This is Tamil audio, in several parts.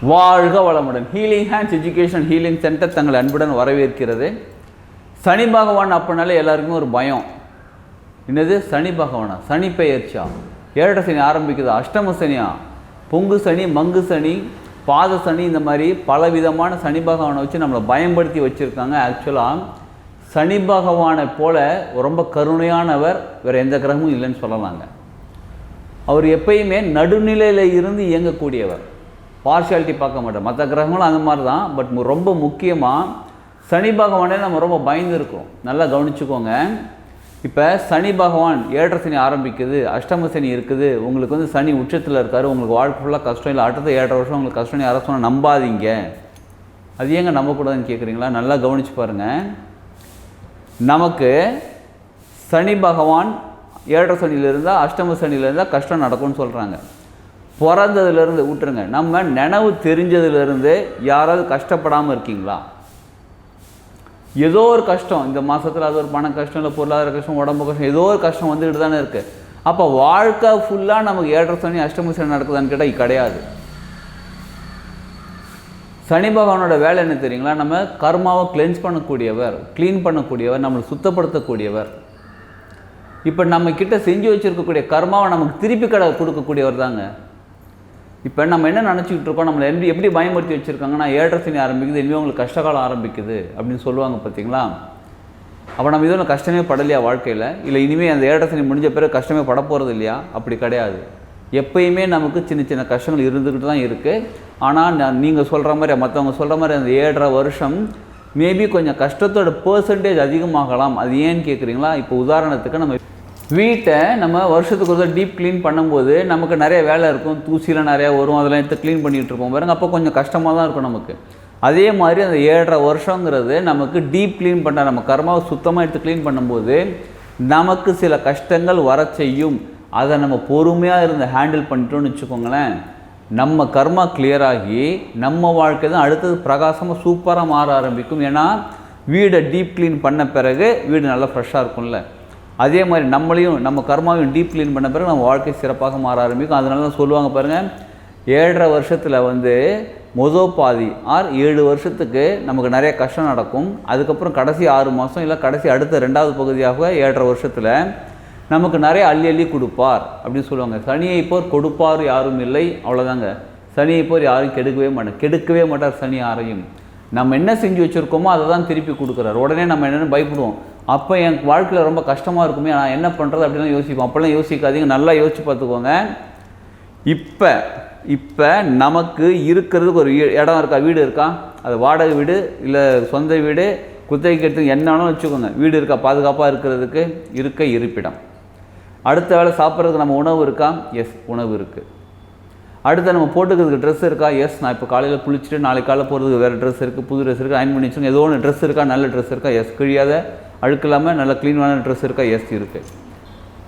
வாழ்க வளமுடன். Healing hands education healing centre தங்கள் அன்புடன் வரவேற்கிறது. சனி பகவான் அப்படின்னாலே எல்லாருக்குமே ஒரு பயம். என்னது? சனி பகவானா? சனி பெயர்ச்சியா ஏழரை சனி ஆரம்பிக்குது. அஷ்டம சனியா? பொங்கு சனி மங்கு சனி பாத சனி இந்த மாதிரி பல விதமான சனி பகவானை வச்சு நம்மளை பயன்படுத்தி வச்சுருக்காங்க. ஆக்சுவலாக சனி பகவானை போல ரொம்ப கருணையானவர் வேறு எந்த கிரகமும் இல்லைன்னு சொல்லலாங்க. அவர் எப்பயுமே நடுநிலையில் இருந்து இயங்கக்கூடியவர். பார்ஷியாலிட்டி பார்க்க மாட்டோம். மற்ற கிரகங்களும் அந்த மாதிரி தான். பட் ரொம்ப முக்கியமாக சனி பகவானே நம்ம ரொம்ப பயந்து இருக்கோம். நல்லா கவனிச்சுக்கோங்க. இப்போ சனி பகவான் ஏழரை சனி ஆரம்பிக்குது அஷ்டம சனி இருக்குது. உங்களுக்கு வந்து சனி உச்சத்தில் இருக்காரு. உங்களுக்கு வாழ்க்கை ஃபுல்லாக கஷ்டம் இல்லை. அடுத்த ஏழரை வருஷம் உங்களுக்கு கஷ்டம் யாரும் சொன்னால் நம்பாதீங்க. அது ஏங்க நம்பக்கூடாதுன்னு கேட்குறீங்களா நல்லா கவனிச்சு பாருங்கள் நமக்கு சனி பகவான் ஏழரை சனியில் இருந்தால் அஷ்டம சனியில் இருந்தால் கஷ்டம் நடக்கும்னு சொல்கிறாங்க பிறந்ததுலேருந்து விட்டுருங்க. நம்ம நினைவு தெரிஞ்சதுலேருந்து யாராவது கஷ்டப்படாமல் இருக்கீங்களா? ஏதோ ஒரு கஷ்டம் இந்த மாதத்தில் அது ஒரு பண கஷ்டம் இல்லை பொருளாதார கஷ்டம் உடம்பு கஷ்டம் ஏதோ ஒரு கஷ்டம் வந்துட்டு தானே இருக்குது அப்போ வாழ்க்கை ஃபுல்லாக நமக்கு ஏற்ற சனி அஷ்டம சனி நடக்குதான்னு கேட்டால் கிடையாது. சனி பகவானோட வேலை என்ன தெரியுங்களா? நம்ம கர்மாவை கிளென்ஸ் பண்ணக்கூடியவர் க்ளீன் பண்ணக்கூடியவர் நம்மளை சுத்தப்படுத்தக்கூடியவர். இப்போ நம்ம கிட்ட செஞ்சு வச்சுருக்கக்கூடிய கர்மாவை நமக்கு திருப்பி கடை கொடுக்கக்கூடியவர் தாங்க. இப்போ நம்ம என்ன நினச்சிக்கிட்டு இருக்கோம்? நம்மளை எப்படி எப்படி பயன்படுத்தி வச்சுருக்காங்கன்னா ஏழரை சனி ஆரம்பிக்குது இனிமேல் உங்களுக்கு கஷ்டகாலம் ஆரம்பிக்குது அப்படின்னு சொல்லுவாங்க பார்த்தீங்களா? அப்போ நம்ம இதுவும் கஷ்டமே படலையா வாழ்க்கையில்? இல்லை இனிமேல் அந்த ஏழரை சனி முடிஞ்ச பிறகு கஷ்டமே பட போகிறது இல்லையா? அப்படி கிடையாது. எப்பயுமே நமக்கு சின்ன சின்ன கஷ்டங்கள் இருந்துக்கிட்டு தான் இருக்குது ஆனால் நான் நீங்கள் சொல்கிற மாதிரி மற்றவங்க சொல்கிற மாதிரி அந்த ஏழரை வருஷம் மேபி கொஞ்சம் கஷ்டத்தோட பர்சன்டேஜ் அதிகமாகலாம். அது ஏன்னு கேட்குறீங்களா இப்போ உதாரணத்துக்கு நம்ம வீட்டை நம்ம வருஷத்துக்கு ஒரு டீப் க்ளீன் பண்ணும்போது நமக்கு நிறைய வேலை இருக்கும். தூசிலாம் நிறையா வரும். அதெல்லாம் எடுத்து க்ளீன் பண்ணிகிட்டு இருப்போம். பாருங்க அப்போ கொஞ்சம் கஷ்டமாக தான் இருக்கும் நமக்கு. அதே மாதிரி அந்த ஏழரை வருஷங்கிறது நமக்கு டீப் க்ளீன் பண்ண நம்ம கர்மாவை சுத்தமாக எடுத்து க்ளீன் பண்ணும்போது நமக்கு சில கஷ்டங்கள் வர செய்யும். அதை நம்ம பொறுமையாக இருந்து ஹேண்டில் பண்ணிட்டோம்னு வச்சுக்கோங்களேன். நம்ம கர்மா கிளியர் ஆகி நம்ம வாழ்க்கை தான் அடுத்தது பிரகாசமாக சூப்பராக மாற ஆரம்பிக்கும். ஏன்னா வீடை டீப் க்ளீன் பண்ண பிறகு வீடு நல்லா ஃப்ரெஷ்ஷாக இருக்கும்ல. அதே மாதிரி நம்மளையும் நம்ம கர்மாவையும் டீப் க்ளீன் பண்ண பிறகு நம்ம வாழ்க்கை சிறப்பாக மாற ஆரம்பிக்கும். அதனால தான் சொல்லுவாங்க பாருங்கள் ஏழரை வருஷத்தில் வந்து மொதோ பாதி ஆர் ஏழு வருஷத்துக்கு நமக்கு நிறைய கஷ்டம் நடக்கும். அதுக்கப்புறம் கடைசி ஆறு மாதம் இல்லை கடைசி அடுத்த ரெண்டாவது பகுதியாக ஏழரை வருஷத்தில் நமக்கு நிறைய அள்ளி அள்ளி கொடுப்பார் அப்படின்னு சொல்லுவாங்க. சனியை போர் கொடுப்பார் யாரும் இல்லை அவ்வளோதாங்க சனியை போர் யாரும் கெடுக்கவே மாட்டார் கெடுக்கவே மாட்டார் சனி யாரையும். நம்ம என்ன செஞ்சு வச்சுருக்கோமோ அதை தான் திருப்பி கொடுக்குறாரு. உடனே நம்ம என்னென்னு பயப்படுவோம். அப்போ என் வாழ்க்கையில் ரொம்ப கஷ்டமாக இருக்குமே நான் என்ன பண்ணுறது அப்படிலாம் யோசிப்போம். அப்போல்லாம் யோசிக்காதீங்க நல்லா யோசிச்சு பார்த்துக்கோங்க. இப்போ இப்போ நமக்கு இருக்கிறதுக்கு ஒரு இடம் இருக்கா? வீடு இருக்கா? அது வாடகை வீடு இல்லை சொந்த வீடு குத்தகைக்கு எடுத்து என்னன்னு வச்சுக்கோங்க. வீடு இருக்கா? பாதுகாப்பாக இருக்கிறதுக்கு இருக்க இருப்பிடம். அடுத்த வேளை சாப்பிட்றதுக்கு நம்ம உணவு இருக்கா? எஸ் உணவு இருக்குது அடுத்து நம்ம போட்டுக்கிறதுக்கு ட்ரெஸ் இருக்கா? எஸ் நான் இப்போ காலையில் குளிச்சுட்டு நாளைக்கு காலையில் போகிறதுக்கு வேறு ட்ரெஸ் இருக்குது புது ட்ரெஸ் இருக்குது அயன் பண்ணி வச்சுங்க ஏதோ ஒன்று ட்ரெஸ் இருக்கா? நல்ல ட்ரெஸ் இருக்கா? எஸ் கிழியாத அழுக்கு இல்லாமல் நல்ல க்ளீனான ட்ரெஸ் இருக்கா? எஸ் இருக்குது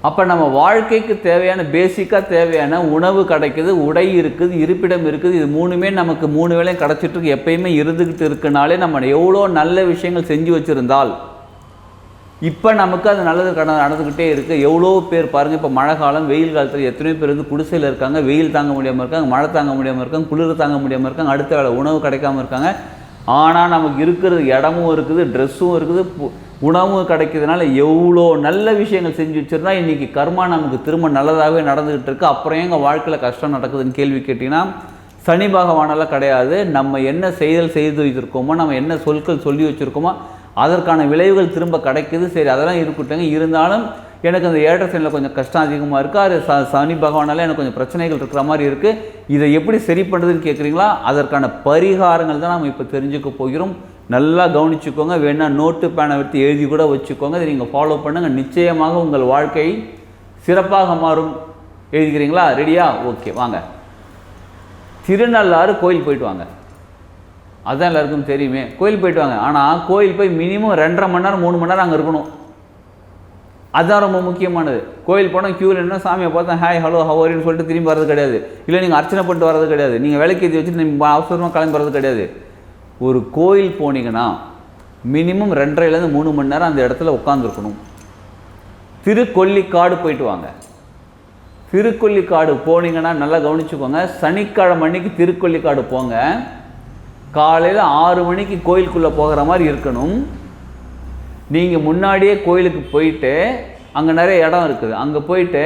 அப்போ நம்ம வாழ்க்கைக்கு தேவையான பேசிக்காக தேவையான உணவு கிடைக்குது உடை இருக்குது இருப்பிடம் இருக்குது. இது மூணுமே நமக்கு மூணு வேளையும் கிடச்சிட்டு இருக்கு. எப்பயுமே இருந்துக்கிட்டு இருக்குனாலே நம்ம எவ்வளோ நல்ல விஷயங்கள் செஞ்சு வச்சுருந்தால் இப்போ நமக்கு அது நல்லது கட நடந்துக்கிட்டே இருக்குது எவ்வளோ பேர் பாருங்கள் இப்போ மழை காலம் வெயில் காலத்தில் எத்தனையோ பேர் வந்து குடிசையில் இருக்காங்க. வெயில் தாங்க முடியாமல் இருக்காங்க மழை தாங்க முடியாமல் இருக்காங்க குளிர் தாங்க முடியாமல் இருக்காங்க அடுத்த வேலை உணவு கிடைக்காம இருக்காங்க. ஆனால் நமக்கு இருக்கிறது இடமும் இருக்குது ட்ரெஸ்ஸும் இருக்குது பு- உணவும் கிடைக்கிறதுனால எவ்வளோ நல்ல விஷயங்கள் செஞ்சு வச்சுருந்தா இன்றைக்கி கர்மா நமக்கு திரும்ப நல்லதாகவே நடந்துக்கிட்டு இருக்குது அப்புறம் எங்கள் வாழ்க்கையில் கஷ்டம் நடக்குதுன்னு கேள்வி கேட்டிங்கன்னா சனி பகவானெல்லாம் கிடையாது. நம்ம என்ன செயல் செய்து வைத்திருக்கோமோ நம்ம என்ன சொற்கள் சொல்லி வச்சுருக்கோமோ அதற்கான விளைவுகள் திரும்ப கிடைக்குது. சரி அதெல்லாம் இருக்கட்டுங்க இருந்தாலும் எனக்கு அந்த ஏழரை சனியில் கொஞ்சம் கஷ்டம் அதிகமாக இருக்குது அது ச சனி பகவானால் எனக்கு கொஞ்சம் பிரச்சனைகள் இருக்கிற மாதிரி இருக்குது இதை எப்படி சரி பண்ணுறதுன்னு கேட்குறீங்களா அதற்கான பரிகாரங்கள் தான் நம்ம இப்போ தெரிஞ்சுக்க போகிறோம். நல்லா கவனிச்சுக்கோங்க. வேணால் நோட்டு பேனை எடுத்து எழுதி கூட வச்சுக்கோங்க. இதை நீங்கள் ஃபாலோ பண்ணுங்கள் நிச்சயமாக உங்கள் வாழ்க்கை சிறப்பாக மாறும். எழுதிக்கிறீங்களா? ரெடியா ஓகே வாங்க. திருநள்ளாறு கோயில் போயிட்டு வாங்க. அதுதான் எல்லாருக்கும் தெரியுமே. கோயில் போயிட்டு வாங்க. ஆனால் கோயில் போய் மினிமம் ரெண்டரை மணி நேரம் மூணு மணி நேரம் அங்கே இருக்கணும். அதுதான் ரொம்ப முக்கியமானது. கோயில் போனால் க்யூவில் என்ன சாமியை பார்த்தா ஹாய் ஹலோ ஹவரின்னு சொல்லிட்டு திரும்பி வர்றது கிடையாது. இல்லை நீங்கள் அர்ச்சனை பண்ணிட்டு வர்றது கிடையாது. நீங்கள் வேலைக்கு ஏற்றி வச்சுட்டு நீங்கள் அவசரமாக கிளம்பி வரது கிடையாது. ஒரு கோயில் போனீங்கன்னா மினிமம் ரெண்டரைலேருந்து மூணு மணி நேரம் அந்த இடத்துல உட்காந்துருக்கணும் திருக்கொல்லிக்காடு போயிட்டு வாங்க. திருக்கொல்லிக்காடு போனீங்கன்னா நல்லா கவனிச்சுக்கோங்க. சனிக்கிழமை அன்னைக்கு திருக்கொல்லிக்காடு போங்க. காலையில் ஆறு மணிக்கு கோயிலுக்குள்ளே போகிற மாதிரி இருக்கணும். நீங்கள் முன்னாடியே கோயிலுக்கு போயிட்டு அங்கே நிறைய இடம் இருக்குது. அங்கே போயிட்டு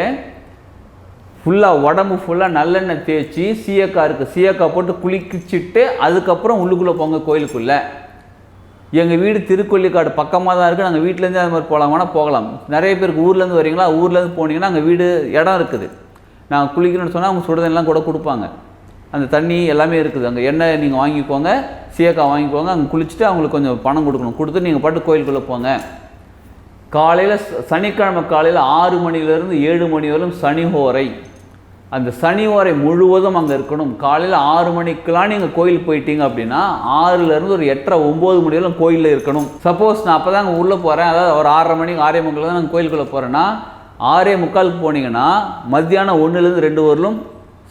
ஃபுல்லாக உடம்பு ஃபுல்லாக நல்லெண்ணெய் தேய்ச்சி சீயக்காய் இருக்குது சீயக்காய் போட்டு குளிக்கிச்சிட்டு அதுக்கப்புறம் உள்ளுக்குள்ளே போங்க கோயிலுக்குள்ளே. எங்கள் வீடு திருக்கொல்லிக்காடு பக்கமாக தான் இருக்குது நாங்கள் வீட்டிலேருந்து அது மாதிரி போகலாமானா போகலாம். நிறைய பேருக்கு ஊர்லேருந்து வரீங்களா ஊர்லேருந்து போனீங்கன்னா அங்கே வீடு இடம் இருக்குது. நாங்கள் குளிக்கணும்னு சொன்னால் அவங்க சுடுதண்ணெலாம் கூட கொடுப்பாங்க. அந்த தண்ணி எல்லாமே இருக்குது. அங்கே எண்ணெய் நீங்கள் வாங்கிக்கோங்க சீயக்காய் வாங்கிக்கோங்க அங்கே குளிச்சுட்டு அவங்களுக்கு கொஞ்சம் பணம் கொடுக்கணும். கொடுத்து நீங்கள் பாட்டு கோயிலுக்குள்ளே போங்க. காலையில் சனிக்கிழமை காலையில் ஆறு மணிலேருந்து ஏழு மணி வரையும் சனி ஹோரை அந்த சனி ஓரை முழுவதும் அங்கே இருக்கணும். காலையில் ஆறு மணிக்கெலாம் நீங்கள் கோயில் போயிட்டீங்க அப்படின்னா ஆறுலேருந்து ஒரு எட்டரை ஒம்பது மணி வரையும் கோயிலில் இருக்கணும். சப்போஸ் நான் அப்போ தான் அங்கே உள்ளே போகிறேன் அதாவது ஒரு ஆறரை மணிக்கு ஆறே முக்கால் தான் நாங்கள் கோயிலுக்குள்ளே போகிறேன்னா ஆறே முக்காலுக்கு போனீங்கன்னா மத்தியானம் ஒன்றுலேருந்து ரெண்டு வரலும்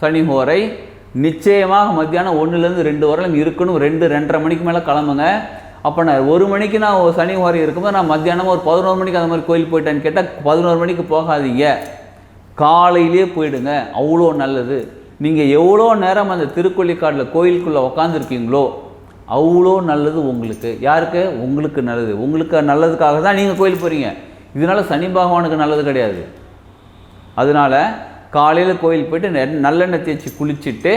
சனி ஹோரை நிச்சயமாக மத்தியானம் ஒன்றுலேருந்து ரெண்டு வரலும் இருக்கணும். ரெண்டு ரெண்டரை மணிக்கு மேலே கிளம்புங்க. அப்போ நான் ஒரு மணிக்கு நான் ஒரு சனி ஹோரை இருக்கும்போது நான் மத்தியானம் ஒரு பதினோரு மணிக்கு அந்த மாதிரி கோயில் போயிட்டேன்னு கேட்டால் பதினோரு மணிக்கு போகாதீங்க. காலையிலே போயிடுங்க. அவ்வளோ நல்லது. நீங்கள் எவ்வளோ நேரம் அந்த திருக்கொள்ளிக்காட்டில் கோயிலுக்குள்ளே உக்காந்துருக்கீங்களோ அவ்வளோ நல்லது உங்களுக்கு. யாருக்கு? உங்களுக்கு நல்லது. உங்களுக்கு நல்லதுக்காக தான் நீங்கள் கோயில் போகிறீங்க இதனால் சனி பகவானுக்கு நல்லது கிடையாது. அதனால காலையில் கோயில் போயிட்டு நெ- நல்லெண்ணெய் தேய்ச்சி குளிச்சுட்டு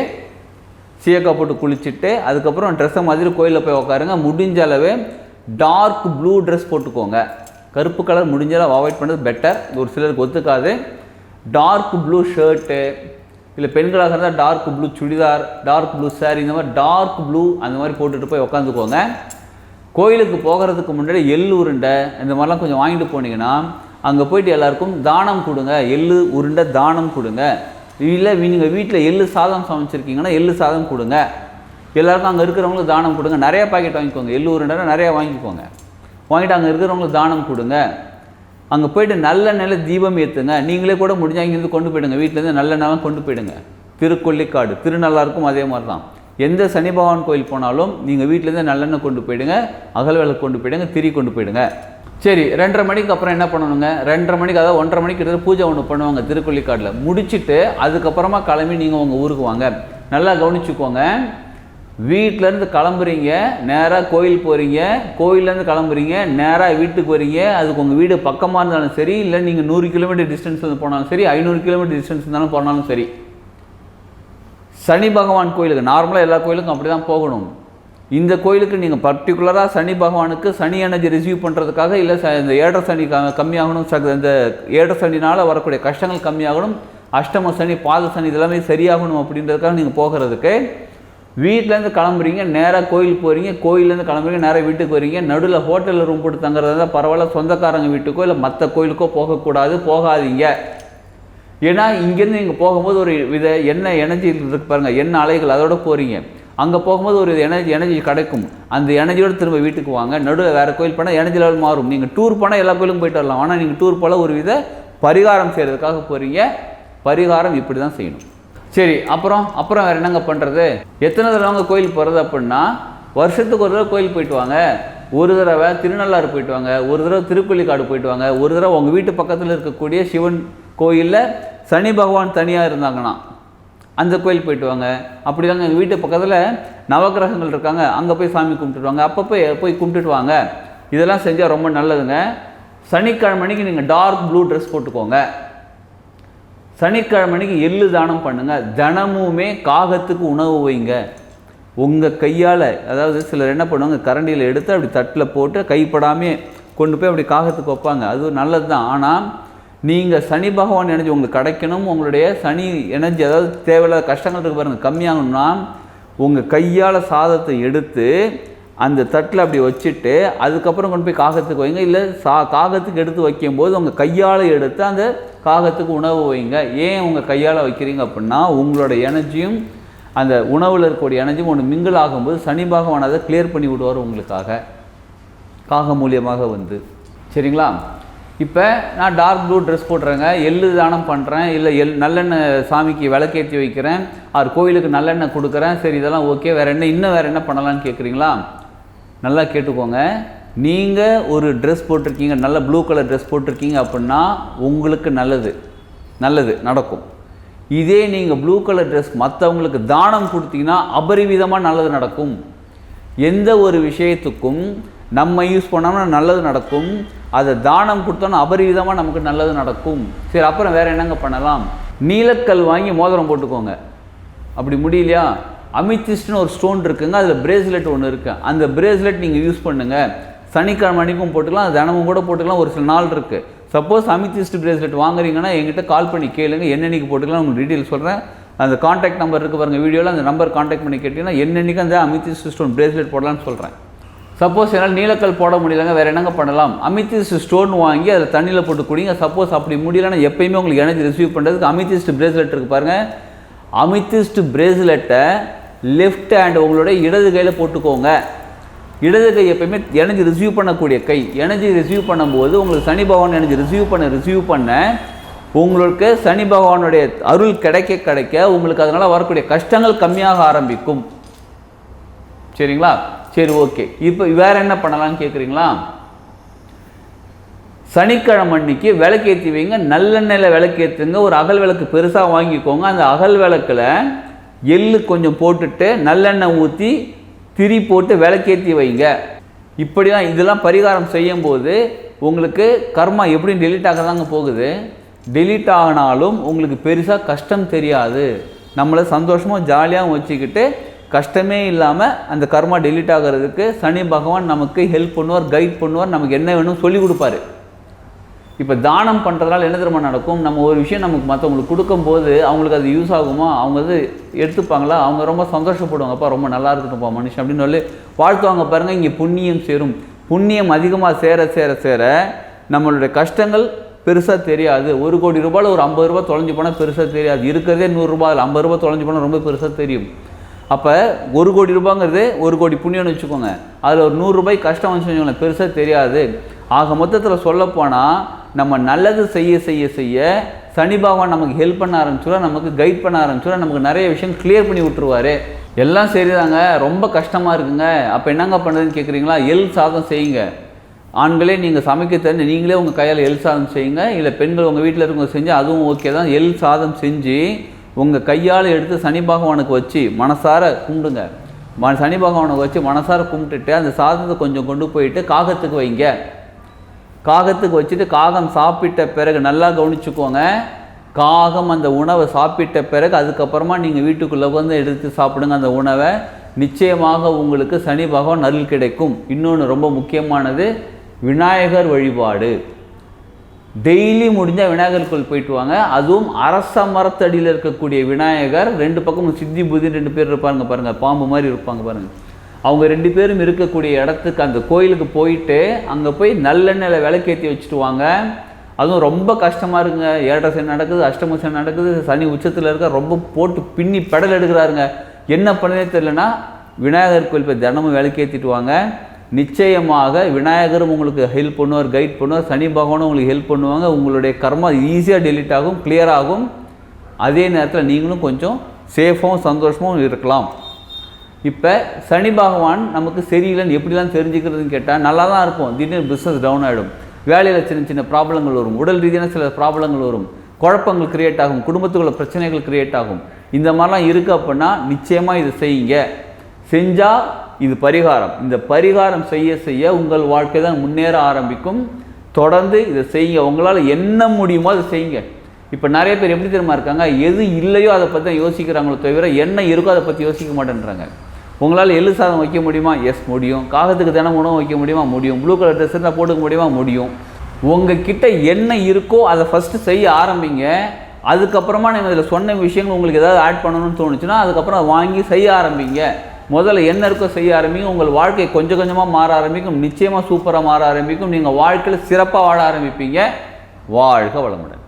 சீயக்கா போட்டு குளிச்சுட்டு அதுக்கப்புறம் ட்ரெஸ்ஸை மாதிரி கோயிலில் போய் உட்காருங்க முடிஞ்ச அளவு டார்க் ப்ளூ ட்ரெஸ் போட்டுக்கோங்க. கருப்பு கலர் முடிஞ்ச அளவு அவாய்ட் பண்ணுறது பெட்டர் ஒரு சிலருக்கு ஒத்துக்காது. டார்க் ப்ளூ ஷர்ட்டு இல்லை பெண்களாக இருந்தால் dark blue churidar dark blue saree இந்த மாதிரி டார்க் ப்ளூ அந்த மாதிரி போட்டுட்டு போய் உட்காந்துக்கோங்க கோயிலுக்கு போகிறதுக்கு முன்னாடி எள்ளு உருண்டை இந்த மாதிரிலாம் கொஞ்சம் வாங்கிட்டு போனீங்கன்னா அங்கே போயிட்டு எல்லாருக்கும் தானம் கொடுங்க எள்ளு உருண்டை தானம் கொடுங்க. இல்லை நீங்கள் வீட்டில் எள்ளு சாதம் சமைச்சிருக்கீங்கன்னா எள்ளு சாதம் கொடுங்க. எல்லாருக்கும் அங்கே இருக்கிறவங்களுக்கு தானம் கொடுங்க. நிறைய பாக்கெட் வாங்கிக்கோங்க. எள்ளு உருண்டை நிறைய வாங்கிக்கோங்க. வாங்கிட்டு அங்கே இருக்கிறவங்களுக்கு தானம் கொடுங்க. அங்கே போயிட்டு நல்ல நில தீபம் ஏற்றுங்க நீங்களே கூட முடிஞ்சா இங்கேருந்து கொண்டு போயிடுங்க. வீட்டிலேருந்து நல்ல நிலம் கொண்டு போயிடுங்க. திருக்கொல்லிக்காடு திருநள்ளாருக்கும் அதே மாதிரி தான் எந்த சனி பகவான் கோயில் போனாலும் நீங்கள் வீட்டிலேருந்து நல்லெண்ணெய் கொண்டு போயிடுங்க. அகல் விளக்கு கொண்டு போயிடுங்க திரி கொண்டு போயிடுங்க. சரி ரெண்டரை மணிக்கு அப்புறம் என்ன பண்ணணுங்க? ரெண்டரை மணிக்கு அதாவது ஒன்றரை மணிக்கு எடுத்து பூஜை ஒன்று பண்ணுவாங்க திருக்கொல்லிக்காட்டில் முடிச்சுட்டு அதுக்கப்புறமா கிளம்பி நீங்கள் உங்கள் ஊருக்கு வாங்க. நல்லா கவனிச்சுக்கோங்க. வீட்டிலேருந்து கிளம்புறீங்க நேராக கோயில் போகிறீங்க கோயிலேருந்து கிளம்புறீங்க நேராக வீட்டுக்கு வரீங்க அதுக்கு உங்கள் வீடு பக்கமாக இருந்தாலும் சரி இல்லை நீங்கள் நூறு கிலோமீட்டர் டிஸ்டன்ஸில் போனாலும் சரி ஐநூறு கிலோமீட்டர் டிஸ்டன்ஸ் இருந்தாலும் போனாலும் சரி. சனி பகவான் கோயிலுக்கு நார்மலாக எல்லா கோயிலுக்கும் அப்படி தான் போகணும். இந்த கோயிலுக்கு நீங்கள் பர்டிகுலராக சனி பகவானுக்கு சனி எனர்ஜி ரிசீவ் பண்ணுறதுக்காக இல்லை ச இந்த ஏழரை சனி க கம்மியாகணும் ச இந்த ஏழரை சனினால் வரக்கூடிய கஷ்டங்கள் கம்மியாகணும் அஷ்டம சனி பாத சனி இதெல்லாமே சரியாகணும் அப்படின்றதுக்காக நீங்கள் போகிறதுக்கு வீட்டிலேருந்து கிளம்புறீங்க நேராக கோயில் போகிறீங்க கோயிலேருந்து கிளம்புறீங்க நேராக வீட்டுக்கு வரீங்க நடுவில் ஹோட்டலில் ரூம் போட்டு தங்குறதா இருந்தால் பரவாயில்ல சொந்தக்காரங்க வீட்டுக்கோ இல்லை மற்ற கோயிலுக்கோ போகக்கூடாது போகாதீங்க. ஏன்னா இங்கேருந்து நீங்கள் போகும்போது ஒரு வித என்ன எனர்ஜி இருக்கு பாருங்கள் என்ன அலைகள் அதோட போகிறீங்க அங்கே போகும்போது ஒரு எனர்ஜி எனர்ஜி கிடைக்கும். அந்த எனர்ஜியோடு திரும்ப வீட்டுக்கு வாங்க. நடுவில் வேறு கோயில் போனால் எனர்ஜி லெவல் மாறும். நீங்கள் டூர் போனால் எல்லா கோயிலுக்கும் போயிட்டு வரலாம். ஆனால் நீங்கள் டூர் போல ஒரு வித பரிகாரம் செய்கிறதுக்காக போகிறீங்க பரிகாரம் இப்படி தான் செய்யணும். சரி அப்புறம் அப்புறம் வேறு என்னங்க பண்ணுறது எத்தனை தடவைங்க கோயில் போகிறது அப்படின்னா வருஷத்துக்கு ஒரு தடவை கோயில் போயிட்டு வாங்க. ஒரு தடவை திருநள்ளாறு போயிட்டு வாங்க. ஒரு தடவை திருப்பள்ளிக்காடு போயிட்டு வாங்க. ஒரு தடவை உங்கள் வீட்டு பக்கத்தில் இருக்கக்கூடிய சிவன் கோயிலில் சனி பகவான் தனியாக இருந்தாங்கன்னா அந்த கோயில் போயிட்டு வாங்க. அப்படி தாங்க எங்கள் வீட்டு பக்கத்தில் நவக்கிரகங்கள் இருக்காங்க. அங்கே போய் சாமி கும்பிட்டுட்டு வாங்க. அப்போ போய் போய் கும்பிட்டுட்டு வாங்க. இதெல்லாம் செஞ்சால் ரொம்ப நல்லதுங்க. சனிக்கிழமை அன்னைக்கு நீங்கள் டார்க் ப்ளூ ட்ரெஸ் போட்டுக்கோங்க. சனிக்கிழமை அன்னைக்கு எள்ளு தானம் பண்ணுங்கள் தினமுமே காகத்துக்கு உணவு வைங்க. உங்கள் கையால் அதாவது சிலர் என்ன பண்ணுவாங்க கரண்டியில் எடுத்து அப்படி தட்டில் போட்டு கைப்படாமே கொண்டு போய் அப்படி காகத்துக்கு வைப்பாங்க. அது நல்லது தான் ஆனால் நீங்கள் சனி பகவான் எனர்ஜி உங்களுக்கு கிடைக்கணும் உங்களுடைய சனி எனர்ஜி அதாவது தேவையில்லாத கஷ்டங்கள் இருக்கு பாருங்கள் கம்மியாகணும்னா உங்கள் கையால் சாதத்தை எடுத்து அந்த தட்டில் அப்படி வச்சுட்டு அதுக்கப்புறம் கொண்டு போய் காகத்துக்கு வைங்க இல்லை சா காகத்துக்கு எடுத்து வைக்கும்போது உங்கள் கையால் எடுத்து அந்த காகத்துக்கு உணவு வைங்க. ஏன் உங்கள் கையால் வைக்கிறீங்க அப்படின்னா உங்களோட எனர்ஜியும் அந்த உணவில் இருக்கக்கூடிய எனர்ஜியும் ஒன்று மிங்கிள் ஆகும்போது சனி பகவான் அதை கிளியர் பண்ணி விடுவார் உங்களுக்காக. காகம் மூலியமாக வந்து. சரிங்களா? இப்போ நான் டார்க் ப்ளூ ட்ரெஸ் போட்டுறேங்க எள்ளு தானம் பண்ணுறேன் இல்லை எல் நல்லெண்ணெய் சாமிக்கு விளக்கேற்றி வைக்கிறேன். அவர் கோயிலுக்கு நல்லெண்ணெய் கொடுக்குறேன். சரி இதெல்லாம் ஓகே வேறு என்ன இன்னும் வேறு என்ன பண்ணலான்னு கேட்குறீங்களா நல்லா கேட்டுக்கோங்க. நீங்கள் ஒரு ட்ரெஸ் போட்டிருக்கீங்க நல்ல ப்ளூ கலர் ட்ரெஸ் போட்டிருக்கீங்க அப்படின்னா உங்களுக்கு நல்லது. நல்லது நடக்கும். இதே நீங்கள் ப்ளூ கலர் ட்ரெஸ் மற்றவங்களுக்கு தானம் கொடுத்தீங்கன்னா அபரிவிதமாக நல்லது நடக்கும். எந்த ஒரு விஷயத்துக்கும் நம்ம யூஸ் பண்ணோம்னா நல்லது நடக்கும். அதை தானம் கொடுத்தோன்னா அபரிவிதமாக நமக்கு நல்லது நடக்கும். சரி அப்புறம் வேறு என்னங்க பண்ணலாம்? நீலக்கல் வாங்கி மோதிரம் போட்டுக்கோங்க. அப்படி முடியலையா? அமித்திஸ்ட்னு ஒரு ஸ்டோன் இருக்குங்க அதில் பிரேஸ்லெட் ஒன்று இருக்குது அந்த பிரேஸ்லெட் நீங்கள் யூஸ் பண்ணுங்கள் சனிக்கிழமை அன்னைக்கும் போட்டுக்கலாம் தினமும் கூட போட்டுக்கலாம் ஒரு சில நாள் இருக்குது சப்போஸ் அமித்திஸ்ட் பிரேஸ்லெட் வாங்குறீங்கன்னா எங்கிட்ட கால் பண்ணி கேளுங்க என்னென்னைக்கு போட்டுக்கலாம் உங்களுக்கு டீட்டெயில் சொல்கிறேன் அந்த காண்டாக்ட் நம்பர் இருக்குது பாருங்கள் வீடியோவில் அந்த நம்பர் காண்டாக்ட் பண்ணி கேட்டிங்கன்னா என்னென்னைக்கு அந்த அமித்திஸ்ட் ஸ்டோன் பிரேஸ்லெட் போடலாம்னு சொல்கிறேன் சப்போஸ் என்னால் நீலக்கல் போட முடியலங்க வேறு என்னங்க பண்ணலாம்? அமித்திஸ்ட் ஸ்டோன் வாங்கி அதில் தண்ணியில் போட்டு குடிங்க. சப்போஸ் அப்படி முடியலன்னா எப்பயுமே உங்களுக்கு எனர்ஜி ரிசீவ் பண்ணுறதுக்கு அமித்திஸ்ட் பிரேஸ்லெட் இருக்குது பாருங்கள் அமித்திஸ்ட் பிரேஸ்லெட்டை லெஃப்ட் ஹேண்ட் உங்களுடைய இடது கையில் போட்டுக்கோங்க. இடது கை எப்பயுமே எனர்ஜி ரிசீவ் பண்ணக்கூடிய கை. எனர்ஜி ரிசீவ் பண்ணும்போது உங்களுக்கு சனி பகவான் எனர்ஜி ரிசீவ் பண்ண ரிசீவ் பண்ண உங்களுக்கு சனி பகவானுடைய அருள் கிடைக்க கிடைக்க உங்களுக்கு அதனால் வரக்கூடிய கஷ்டங்கள் கம்மியாக ஆரம்பிக்கும். சரிங்களா? சரி ஓகே. இப்போ வேறு என்ன பண்ணலாம்னு கேட்குறீங்களா சனிக்கிழமை அன்னைக்கு விளக்கேற்றி வைங்க நல்லெண்ணெயில் விளக்கேற்றுங்க ஒரு அகல் விளக்கு பெருசாக வாங்கிக்கோங்க. அந்த அகல் விளக்கில் எள்ளு கொஞ்சம் போட்டுட்டு நல்லெண்ணெய் ஊற்றி திரி போட்டு விளக்கேற்றி வைங்க. இப்படி தான் இதெல்லாம் பரிகாரம் செய்யும்போது உங்களுக்கு கர்மா எப்படி டெலீட் ஆக தாங்க போகுது? டெலீட் ஆகினாலும் உங்களுக்கு பெருசாக கஷ்டம் தெரியாது. நம்மளை சந்தோஷமாக ஜாலியாகவும் வச்சுக்கிட்டு கஷ்டமே இல்லாமல் அந்த கர்மா டெலீட் ஆகிறதுக்கு சனி பகவான் நமக்கு ஹெல்ப் பண்ணுவார் கைட் பண்ணுவார் நமக்கு என்ன வேணும் சொல்லி கொடுப்பாரு. இப்போ தானம் பண்ணுறதுனால என்ன திரும்ப நடக்கும்? நம்ம ஒரு விஷயம் நமக்கு மற்றவங்களுக்கு கொடுக்கும்போது அவங்களுக்கு அது யூஸ் ஆகுமா? அவங்க வந்து எடுத்துப்பாங்களா? அவங்க ரொம்ப சந்தோஷப்படுவாங்கப்பா ரொம்ப நல்லா இருக்கட்டும்ப்பா மனுஷன் அப்படின்னு சொல்லி வாழ்த்துவாங்க பாருங்கள் இங்கே புண்ணியம் சேரும். புண்ணியம் அதிகமாக சேர சேர சேர நம்மளுடைய கஷ்டங்கள் பெருசாக தெரியாது. ஒரு கோடி ரூபாயில் ஒரு ஐம்பது ரூபா தொலைஞ்சு போனால் பெருசாக தெரியாது. இருக்கிறதே நூறுரூபா அதில் ஐம்பது ரூபா தொலைஞ்சு போனால் ரொம்ப பெருசாக தெரியும். அப்போ ஒரு கோடி ரூபாங்கிறது ஒரு கோடி புண்ணியம்னு வச்சுக்கோங்க. அதில் ஒரு நூறுரூபாய் கஷ்டம் வந்து பெருசாக தெரியாது. ஆக மொத்தத்தில் சொல்லப்போனால் நம்ம நல்லது செய்ய செய்ய செய்ய சனி பகவான் நமக்கு ஹெல்ப் பண்ண ஆரம்பிச்சுடா நமக்கு கைட் பண்ண ஆரம்பிச்சுடா நமக்கு நிறைய விஷயம் கிளியர் பண்ணி விட்டுருவார். எல்லாம் சரிதாங்க. ரொம்ப கஷ்டமாக இருக்குங்க. அப்போ என்னங்க பண்ணுறதுன்னு கேட்குறீங்களா எள் சாதம் செய்யுங்க. ஆண்களே நீங்கள் சமைக்க தெரிஞ்சு நீங்களே உங்கள் கையால் எள் சாதம் செய்யுங்க. இல்லை பெண்கள் உங்கள் வீட்டில் இருக்கவங்க செஞ்சு அதுவும் ஓகே தான். எள் சாதம் செஞ்சு உங்கள் கையால் எடுத்து சனி பகவானுக்கு வச்சு மனசார கும்பிடுங்க. ம சனி பகவானுக்கு வச்சு மனசார கும்பிட்டுட்டு அந்த சாதத்தை கொஞ்சம் கொண்டு போயிட்டு காகத்துக்கு வைங்க. காகத்துக்கு வச்சுட்டு காகம் சாப்பிட்ட பிறகு நல்லா கவனிச்சுக்கோங்க. காகம் அந்த உணவை சாப்பிட்ட பிறகு அதுக்கப்புறமா நீங்கள் வீட்டுக்குள்ளே வந்து எடுத்து சாப்பிடுங்க அந்த உணவை. நிச்சயமாக உங்களுக்கு சனி பகவான் அருள் கிடைக்கும். இன்னொன்று ரொம்ப முக்கியமானது விநாயகர் வழிபாடு. டெய்லி முடிஞ்சால் விநாயகர் கோயில் போயிட்டு வாங்க. அதுவும் அரச மரத்தடியில் இருக்கக்கூடிய விநாயகர் ரெண்டு பக்கமும் சித்தி புதி ரெண்டு பேர் இருப்பாங்க பாருங்கள் பாம்பு மாதிரி இருப்பாங்க பாருங்கள் அவங்க ரெண்டு பேரும் இருக்கக்கூடிய இடத்துக்கு அந்த கோயிலுக்கு போயிட்டு அங்கே போய் நல்லெண்ணெயில் விளக்கேற்றி வச்சுட்டு வாங்க. அதுவும் ரொம்ப கஷ்டமாக இருக்குங்க. ஏழரை சனி நடக்குது அஷ்டம சனி நடக்குது சனி உச்சத்தில் இருக்க ரொம்ப போட்டு பின்னி பெடல் எடுக்கிறாருங்க. என்ன பண்ணதே தெரிலனா விநாயகர் கோயில் போய் தினமும் விளக்கேற்றிட்டு வாங்க. நிச்சயமாக விநாயகரும் உங்களுக்கு ஹெல்ப் பண்ணுவார் கைட் பண்ணுவார் சனி பகவானும் உங்களுக்கு ஹெல்ப் பண்ணுவாங்க. உங்களுடைய கர்மா ஈஸியாக டெலிட் ஆகும் கிளியர் ஆகும். அதே நேரத்தில் நீங்களும் கொஞ்சம் சேஃபாகவும் சந்தோஷமாகவும் இருக்கலாம். இப்போ சனி பகவான் நமக்கு சரியில்லைன்னு எப்படிலாம் தெரிஞ்சுக்கிறதுன்னு கேட்டால் நல்லா தான் இருக்கும். திடீர்னு பிஸ்னஸ் டவுன் ஆகிடும் வேலையில் சின்ன சின்ன ப்ராப்ளங்கள் வரும். உடல் ரீதியான சில ப்ராப்ளங்கள் வரும். குழப்பங்கள் கிரியேட் ஆகும். குடும்பத்துக்குள்ள பிரச்சனைகள் கிரியேட் ஆகும். இந்த மாதிரிலாம் இருக்குது அப்படின்னா நிச்சயமாக இதை செய்யுங்க. செஞ்சால் இது பரிகாரம். இந்த பரிகாரம் செய்ய செய்ய உங்கள் வாழ்க்கை தான் முன்னேற ஆரம்பிக்கும். தொடர்ந்து இதை செய்யுங்க. உங்களால் என்ன முடியுமோ அதை செய்யுங்க. இப்போ நிறைய பேர் எப்படி தெரியுமா இருக்காங்க? எது இல்லையோ அதை பற்றி தான் யோசிக்கிறாங்களோ தவிர என்ன இருக்கோ அதை பற்றி யோசிக்க மாட்டேன்றாங்க. உங்களால் எள்ளு சாதம் வைக்க முடியுமா? எஸ் முடியும். காகத்துக்கு தினம் உணவு வைக்க முடியுமா? முடியும். ப்ளூ கலர் ட்ரெஸ் இருந்தால் போட்டுக்க முடியுமா? முடியும். உங்ககிட்ட என்ன இருக்கோ அதை ஃபஸ்ட்டு செய்ய ஆரம்பிங்க. அதுக்கப்புறமா நீங்கள் இதில் சொன்ன விஷயங்கள் உங்களுக்கு ஏதாவது ஆட் பண்ணணும்னு தோணுச்சுன்னா அதுக்கப்புறம் அதை வாங்கி செய்ய ஆரம்பிங்க. முதல்ல என்ன இருக்கோ செய்ய ஆரம்பிக்கும் உங்கள் வாழ்க்கை கொஞ்சம் கொஞ்சமாக மாற ஆரம்பிக்கும் நிச்சயமாக சூப்பராக மாற ஆரம்பிக்கும் நீங்கள் வாழ்க்கையில் சிறப்பாக வாழ ஆரம்பிப்பீங்க. வாழ்க வளமுடன்.